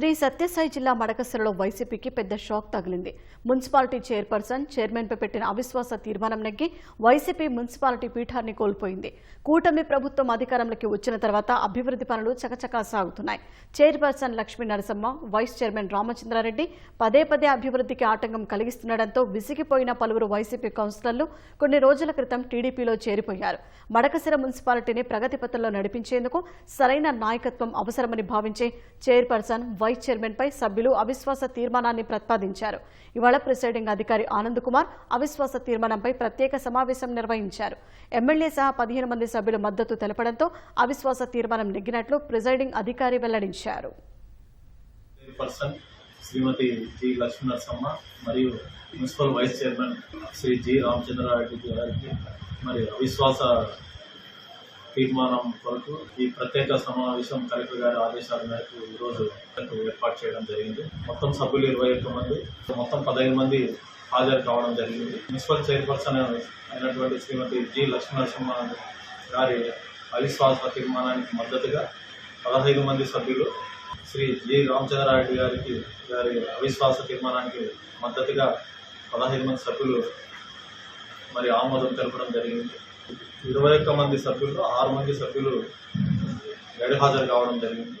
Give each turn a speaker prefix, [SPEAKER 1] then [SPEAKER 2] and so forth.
[SPEAKER 1] శ్రీ సత్యసాయి జిల్లా మడకసరలో వైసీపీకి పెద్ద షాక్ తగిలింది. మున్సిపాలిటీ చైర్పర్సన్ చైర్మన్పై పెట్టిన అవిశ్వాస తీర్మానం నెగ్గి వైసీపీ మున్సిపాలిటీ పీఠాన్ని కోల్పోయింది. కూటమి ప్రభుత్వం అధికారంలోకి వచ్చిన తర్వాత అభివృద్ధి పనులు చకచకా సాగుతున్నాయి. Chairperson Lakshmi Narasamma vice chairman Ramachandra Reddy పదే పదే అభివృద్ధికి ఆటంకం కలిగిస్తుండటంతో విసిగిపోయిన పలువురు వైసీపీ కౌన్సిలర్లు కొన్ని రోజుల క్రితం టీడీపీలో చేరిపోయారు. మడకసిర మున్సిపాలిటీని ప్రగతిపథంలో నడిపించేందుకు సరైన నాయకత్వం అవసరమని భావించే చైర్పర్సన్ వై వైస్ చైర్మన్ పై సభ్యులు అవిశ్వాస తీర్మానాన్ని ప్రతిపాదించారు. ఇవాళ ప్రిసైడింగ్ అధికారి ఆనంద్ కుమార్ అవిశ్వాస తీర్మానంపై ప్రత్యేక సమావేశం నిర్వహించారు. ఎమ్మెల్యే సహా పదిహేను మంది సభ్యులు మద్దతు తెలపడంతో అవిశ్వాస తీర్మానం నెగ్గినట్లు ప్రిసైడింగ్ అధికారి వెల్లడించారు.
[SPEAKER 2] శ్రీమతి జి లక్ష్మీ నరసమ్మ మరియు municipal vice chairman Shri G Ramachandra Reddy గారికి మరి అవిశ్వాస తీర్మానం కొరకు ఈ ప్రత్యేక సమావేశం కలెక్టర్ గారి ఆదేశాల మేరకు ఈరోజు ఏర్పాటు చేయడం జరిగింది. మొత్తం సభ్యులు ఇరవై ఒక్క మంది మొత్తం పదహైదు మంది హాజరు కావడం జరిగింది. మున్సిపల్ చైర్పర్సన్ అయినటువంటి శ్రీమతి జి లక్ష్మీనరసింహ గారి అవిశ్వాస తీర్మానానికి మద్దతుగా పదహైదు మంది సభ్యులు శ్రీ జి రామచంద్రారెడ్డి గారికి గారి అవిశ్వాస తీర్మానానికి మద్దతుగా పదహైదు మంది సభ్యులు మరి ఆమోదం తెలపడం జరిగింది. ఇరవై ఒక్క మంది సభ్యులు ఆరు మంది సభ్యులు గైర్ హాజరు కావడం జరిగింది.